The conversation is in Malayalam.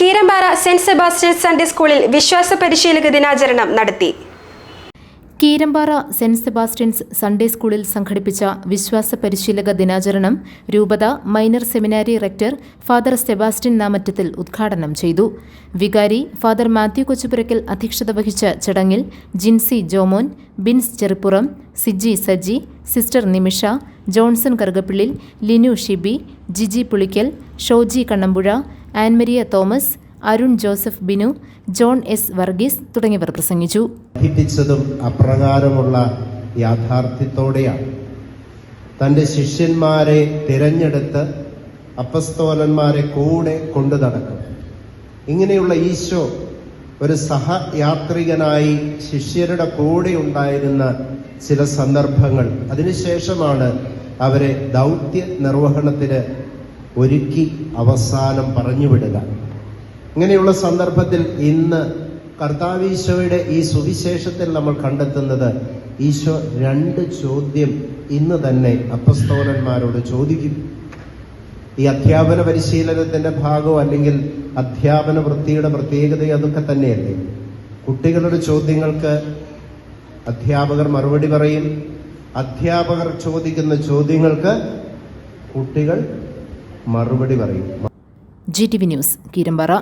കീരമ്പാറ സെന്റ് സെബാസ്റ്റ്യൻ സൺഡേ സ്കൂളിൽ വിശ്വാസ പരിശീലക ദിനാചരണം നടത്തി. കീരമ്പാറ സെന്റ് സെബാസ്റ്റ്യൻസ് സൺഡേ സ്കൂളിൽ സംഘടിപ്പിച്ച വിശ്വാസ പരിശീലക ദിനാചരണം രൂപത minor seminary rector Father Sebastian Namattathil ഉദ്ഘാടനം ചെയ്തു. വികാരി ഫാദർ മാത്യു കൊച്ചുപുരയ്ക്കൽ അധ്യക്ഷത വഹിച്ച ചടങ്ങിൽ Jincy Jomon Bins Cheruppuram Siji Saji sister Nimisha Johnson Karukappillil Linu Shibi Jiji Pulickal Shoji Kannampuzha Ann Maria Thomas Arun Joseph Binu John S Varghese തുടങ്ങിയവർ പ്രസംഗിച്ചു. പഠിപ്പിച്ചതും അപ്രകാരമുള്ള യാഥാർത്ഥ്യത്തോടെയാണ്. തന്റെ ശിഷ്യന്മാരെ തിരഞ്ഞെടുത്ത് അപ്പസ്തോലന്മാരെ കൂടെ കൊണ്ടു നടക്കും. ഇങ്ങനെയുള്ള ഈശോ ഒരു സഹയാത്രികനായി ശിഷ്യരുടെ കൂടെ ഉണ്ടായിരുന്ന ചില സന്ദർഭങ്ങൾ. അതിനുശേഷമാണ് അവരെ ദൗത്യ നിർവഹണത്തിന് ഒരുക്കി അവസാനം പറഞ്ഞു വിടുക ഇങ്ങനെയുള്ള സന്ദർഭത്തിൽ ഇന്ന് കർത്താവീശോയുടെ ഈ സുവിശേഷത്തിൽ നമ്മൾ കണ്ടെത്തുന്നത് ഈശോ രണ്ട് ചോദ്യം ഇന്ന് തന്നെ അപ്പസ്തോലന്മാരോട് ചോദിക്കും. ഈ അധ്യാപന പരിശീലനത്തിന്റെ ഭാഗം അല്ലെങ്കിൽ അധ്യാപന വൃത്തിയുടെ പ്രത്യേകത അതൊക്കെ തന്നെയല്ലേ? കുട്ടികളുടെ ചോദ്യങ്ങൾക്ക് അധ്യാപകർ മറുപടി പറയും. അധ്യാപകർ ചോദിക്കുന്ന ചോദ്യങ്ങൾക്ക് കുട്ടികൾ മറുപടി പറയും. G T V news Keerampara.